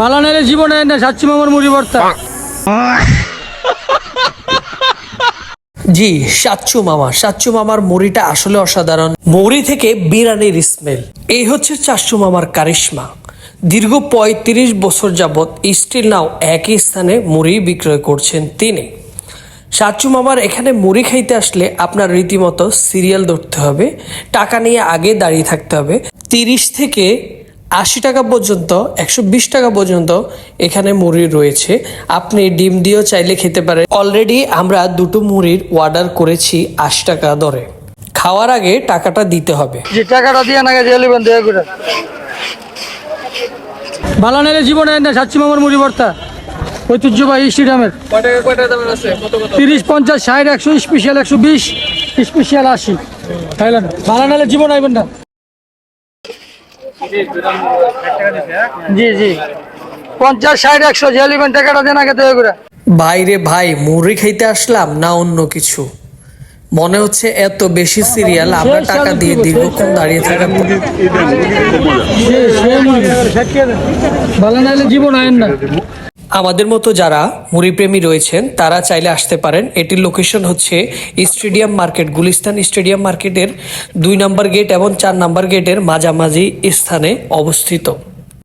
ভালো নাইলে জীবনে না সাচ্চি মামার মুড়ি ভর্তা। জি সাচ্চু মামা। সাচ্চু মামার মুড়িটা আসলে অসাধারণ। মুড়ি থেকে বিরিয়ানির স্মেল এই হচ্ছে চাচ্চু মামার কারিশমা। দীর্ঘ পঁয়ত্রিশ বছর যাবৎ স্টিল নাও একই স্থানে মুড়ি বিক্রয় করছেন তিনি। সাচ্চু মামার এখানে মুড়ি খাইতে আসলে আপনার রীতিমতো সিরিয়াল ধরতে হবে টাকা নিয়ে আগে দাঁড়িয়ে থাকতে হবে। তিরিশ থেকে আশি টাকা পর্যন্ত একশো বিশ টাকা পর্যন্ত এখানে মুড়ি রয়েছে। আপনি ডিম দিয়েও চাইলে খেতে পারেন। অলরেডি আমরা দুটো মুড়ির অর্ডার করেছি আশি টাকা দরে। খাওয়ার আগে টাকাটা দিতে হবে। যে টাকাটা দিয়ে নাকি নেবেন দয়া করে। ভালো নাইলে জীবনে না সাচ্চি মামার মুড়ি ভর্তা। ঐতিহ্যবাহী স্টেডিয়ামের। তিরিশ পঞ্চাশ ষাট একশো স্পেশাল একশো বিশ স্পেশাল আশি। খাইলেন ভালো নাইলে জীবন আইবেন না। জি জি। পঞ্চাশ ষাট একশো যে নেবেন টাকাটা দেন আগে তৈরি করে। বাইরে ভাই মুড়ি খাইতে আসলাম না অন্য কিছু? মনে হচ্ছে এত বেশি সিরিয়াল আমরা টাকা দিয়ে দীর্ঘক্ষণ দাঁড়িয়ে থাকার ভালো নাইলে জীবন আয়েন না। আমাদের মতো যারা মুড়িপ্রেমী রয়েছেন, তারা চাইলে আসতে পারেন। এটির লোকেশন হচ্ছে স্টেডিয়াম মার্কেট, গুলিস্তান স্টেডিয়াম মার্কেটের দুই নম্বর গেট এবং চার নম্বর গেটের মাঝামাঝি স্থানে অবস্থিত।